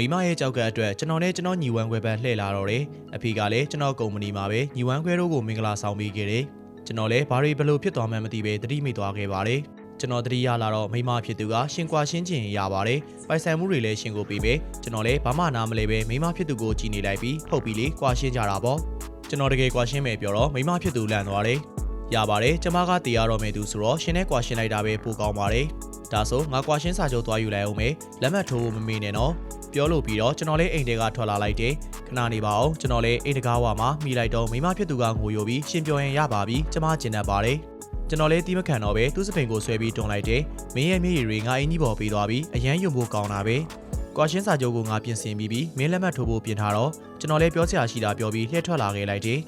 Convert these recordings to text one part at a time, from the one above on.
မိမရဲ့ကြောက်ကအတွက်ကျွန်တော်နဲ့ကျွန်တော်ညီဝမ်းခွဲပန်းလှည့်လာတော့တယ်အဖေကလည်းကျွန်တော်ကုမ္ပဏီမှာပဲညီဝမ်းခွဲတို့ကိုမင်္ဂလာဆောင်ပေးခဲ့တယ်ကျွန်တော်လည်းဘာတွေဘယ်လိုဖြစ်သွားမှန်းမသိပဲတတိမိသွားခဲ့ပါတယ်ကျွန်တော်တတိရလာတော့မိမဖြစ်သူကရှင်ကွာရှင်းချင်ရပါတယ်ပိုင်ဆိုင်မှုတွေလည်းရှင်ကိုပေးပဲကျွန်တော်လည်းဘာမှနားမလဲပဲမိမဖြစ်သူကိုကြည်နေလိုက်ပြီးဟုတ်ပြီလေကွာရှင်းကြတာပေါ့ကျွန်တော်တကယ်ကွာရှင်းမယ်ပြောတော့မိမဖြစ်သူလန့်သွားတယ်ရပါတယ်ကျမကတည်ရတော့မယ်သူဆိုတော့ရှင်နဲ့ကွာရှင်းလိုက်တာပဲပိုကောင်းပါတယ်ဒါဆိုငါကွာရှင်းစာချုပ်သွားယူလိုက်အောင်မယ်လက်မှတ်ထိုးဖို့မမေ့နဲ့နော် ပြောလို့ပြီးတော့ကျွန်တော်လေးအိမ်တဲကထွက်လာလိုက်တယ်ခဏနေပါအောင်ကျွန်တော်လေးအိမ်တကားဝါမှာမိလိုက်တော့မိမဖြစ်သူကငိုယိုပြီးရှင်ပြောရင်ရပါပြီကျမကျင်တတ်ပါတယ်ကျွန်တော်လေးတီးမခံတော့ပဲသူ့စပင်ကိုဆွဲပြီးတွန်းလိုက်တယ်မင်းရဲ့မျက်ရည်တွေငါအင်းကြီးပေါ်ပေးသွားပြီးအရန်ယုံဖို့ကောင်းတာပဲကွာရှင်းစာချုပ်ကိုငါပြင်ဆင်ပြီးပြီးမင်းလက်မှတ်ထိုးဖို့ပြင်ထားတော့ကျွန်တော်လေးပြောစရာရှိတာပြောပြီးလှည့်ထွက်လာခဲ့လိုက်တယ်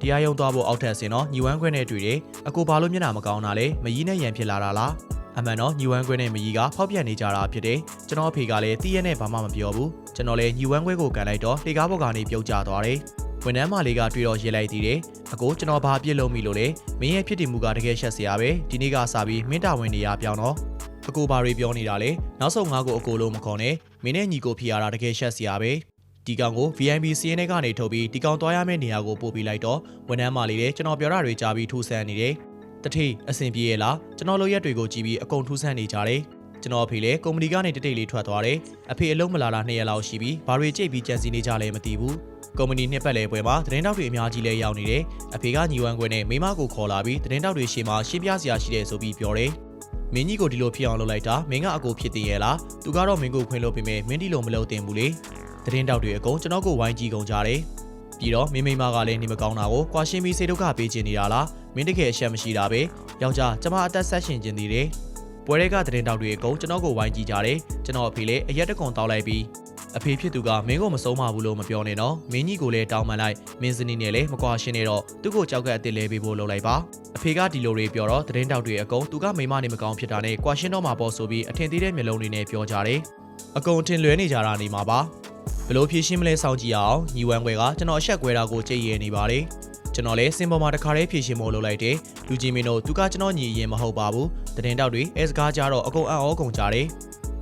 တရားရုံးသွားဖို့အောက်ထပ်ဆင်တော့ညီဝမ်းခွဲနဲ့တွေ့တယ်အကိုဘာလို့မျက်နှာမကောင်းတာလဲမကြီးနဲ့ရန်ဖြစ်လာတာလား အမှန်တော့ညီဝမ်းခွဲနဲ့မကြီးကဖောက်ပြန်နေကြတာဖြစ်တယ်ကျွန်တော်အဖေကလည်းတီးရဲနဲ့ဘာမှမပြောဘူးကျွန်တော်လည်းညီဝမ်းခွဲကိုကန်လိုက်တော့လေကားဘော်ကနေပြုတ်ကျသွားတယ်ဝန်ထမ်းမလေးကတွေ့တော့ရေးလိုက်သေးတယ်အကိုကျွန်တော်ဘာအပြစ်လုပ်မိလို့လဲမင်းရဲ့ဖြစ်တည်မှုကတကယ်ရှက်စရာပဲဒီနေ့ကစပြီးမင်းတာဝန်နေရပြောင်းတော့အကိုဘာတွေပြောနေတာလဲနောက်ဆုံးငါ့ကိုအကိုလုံးမခေါ်နဲ့မင်းနဲ့ညီကိုဖြစ်ရတာတကယ်ရှက်စရာပဲဒီကောင်ကို VIP စီးရင်ထဲကနေထုတ်ပြီးဒီကောင်သွားရမယ့်နေရာကိုပို့ပေးလိုက်တော့ဝန်ထမ်းမလေးလည်းကျွန်တော်ပြောတာတွေကြားပြီးထူဆန်းနေတယ် တထေးအဆင်ပြေရဲ့လားကျွန်တော်လိုရက်တွေကိုကြည့်ပြီးအကုန်ထူးဆန်းနေကြတယ်ကျွန်တော်အဖေလည်းကုမ္ပဏီကနေတိတ်တိတ်လေးထွက်သွားတယ်အဖေအလုံးမလာတာနှစ်ရက်လောက်ရှိပြီဘာတွေကြိတ်ပြီးကြံစည်နေကြလဲမသိဘူးကုမ္ပဏီနှစ်ပတ်လည်ပွဲမှာသတင်းတောက်တွေအများကြီးလဲရောက်နေတယ်အဖေကညီဝမ်းခွဲနဲ့မိမကိုခေါ်လာပြီးသတင်းတောက်တွေရှေ့မှာရှင်းပြစရာရှိတယ်ဆိုပြီးပြောတယ်မင်းကြီးကိုဒီလိုဖြစ်အောင်လုပ်လိုက်တာမင်းကအကိုဖြစ်တည်ရဲ့လားသူကတော့မင်းကိုခွင့်လို့ပြင်မဲ့မင်းဒီလိုမလုပ်တင်ဘူးလေသတင်းတောက်တွေအကုန်ကျွန်တော်ကိုဝိုင်းကြည့်ကုန်ကြတယ် ပြီးတော့မင်းမိမကလည်းနေမကောင်းတာကိုကွာရှင်းပြီးစိတ်ဒုက္ခပေးခြင်းနေတာလားမင်းတကယ်အရှက်မရှိတာပဲယောက်ျားကျမအသက်ဆက်ရှင်ခြင်းသေးတယ်ပွဲတွေကသတင်းတောက်တွေအကုန်ကျွန်တော်ကိုဝိုင်းကြည့်ကြတယ်ကျွန်တော်အဖေလည်းအရက်တကွန်တောက်လိုက်ပြီးအဖေဖြစ်သူကမင်းကိုမဆုံးမဘူးလို့မပြောနဲ့နော်မင်းကြီးကိုလည်းတောင်းပန်လိုက်မင်းစနီနဲ့လည်းမကွာရှင်းနေတော့သူ့ကိုကြောက်ကအစ်စ်လဲပေးဖို့လုပ်လိုက်ပါအဖေကဒီလိုတွေပြောတော့သတင်းတောက်တွေအကုန်သူကမိမနေမကောင်းဖြစ်တာနဲ့ကွာရှင်းတော့မှာပေါ့ဆိုပြီးအထင်သေးတဲ့မျိုးလုံးတွေနဲ့ပြောကြတယ်အကုန်အထင်လွဲနေကြတာနေမှာပါ ဘလို့ဖြည့်ရှင်းမလဲစောင့်ကြည့်အောင်ညီဝမ်းခွဲကကျွန်တော်အဆက်ကွဲတာကိုကြိတ်ရဲနေပါတယ်ကျွန်တော်လည်းစင်ပေါ်မှာတခါတည်းဖြည့်ရှင်းဖို့လုပ်လိုက်တယ်လူကြီးမင်းတို့သူကကျွန်တော်ညီရင်မဟုတ်ပါဘူးသတင်းတောက်တွေအဲစကားကြတော့အကုန်အံ့ဩကုန်ကြတယ်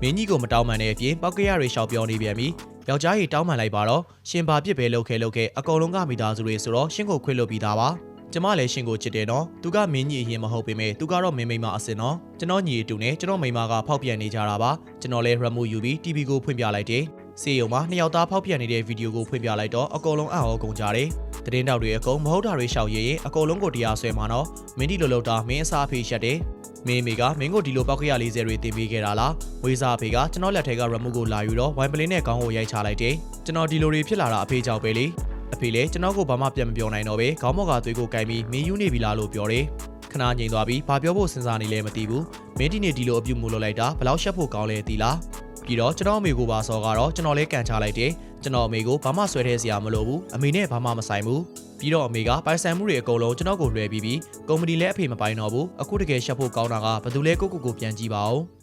မင်းကြီးကိုမတောင်းမှန်တဲ့အပြင်ပောက်ကရတွေရှောက်ပြောနေပြန်ပြီယောက်ျားကြီးတောင်းမှန်လိုက်ပါတော့ရှင်ဘာပြစ်ပဲလုပ်ခဲလုပ်ခဲအကုန်လုံးကမိသားစုတွေဆိုတော့ရှင်ကိုခွင့်လွှတ်ပြီးသားပါကျမလည်းရှင်ကိုချစ်တယ်နော်သူကမင်းကြီးအရင်မဟုတ်ပေမဲ့သူကတော့မင်းမိမအစင်နော်ကျွန်တော်ညီအတူနဲ့ကျွန်တော်မိမကဖောက်ပြန်နေကြတာပါကျွန်တော်လည်း remote ယူပြီး TV ကိုဖွင့်ပြလိုက်တယ် စေယုံမှာနှစ်ယောက်သားဖောက်ပြန်နေတဲ့ဗီဒီယိုကိုဖွင့်ပြလိုက်တော့အကုန်လုံးအံ့ဩကုန်ကြတယ်။တရင်တောက်တွေအကုန်မဟုတ်တာတွေရှောက်ရရင်အကုန်လုံးကိုတရားဆွဲမှာနော်။မင်းဒီလိုလောက်တာမင်းအစားအဖေရှက်တယ်။မင်းမေကမင်းကိုဒီလိုပောက်ခရ40တွေတင်ပေးခဲ့တာလား။ဝေးစားအဖေကကျွန်တော်လက်ထဲက remote ကိုလာယူတော့ဝိုင်ပလင်းနဲ့ခေါင်းကိုရိုက်ချလိုက်တယ်။ကျွန်တော်ဒီလိုတွေဖြစ်လာတာအဖေကြောက်ပဲလေ။အဖေလည်းကျွန်တော်ကိုဘာမှပြန်မပြောနိုင်တော့ပဲခေါင်းမော့ကသွေးကိုကင်ပြီးမင်းယူနေပြီလားလို့ပြောတယ်။ခဏငြိမ်သွားပြီးဘာပြောဖို့စဉ်းစားနေလဲမသိဘူး။မင်းဒီနေ့ဒီလိုအပြုတ်မှုလုပ်လိုက်တာဘယ်လောက်ရှက်ဖို့ကောင်းလဲသိလား။ ပြီးတော့ကျွန်တော်အမေကိုပါစောကတော့ကျွန်တော်လဲကန်ချလိုက်တယ်ကျွန်တော်အမေကိုဘာမှဆွဲထဲစရာမလိုဘူးအမေနဲ့ဘာမှမဆိုင်ဘူးပြီးတော့အမေကပိုင်ဆိုင်မှုတွေအကုန်လုံးကျွန်တော်ကိုလွှဲပြီးပြီးကုမ္ပဏီလည်းအဖေမပိုင်တော့ဘူးအခုတကယ်ရှက်ဖို့ကောင်းတာကဘယ်သူလဲကိုကိုကိုပြန်ကြည့်ပါဦး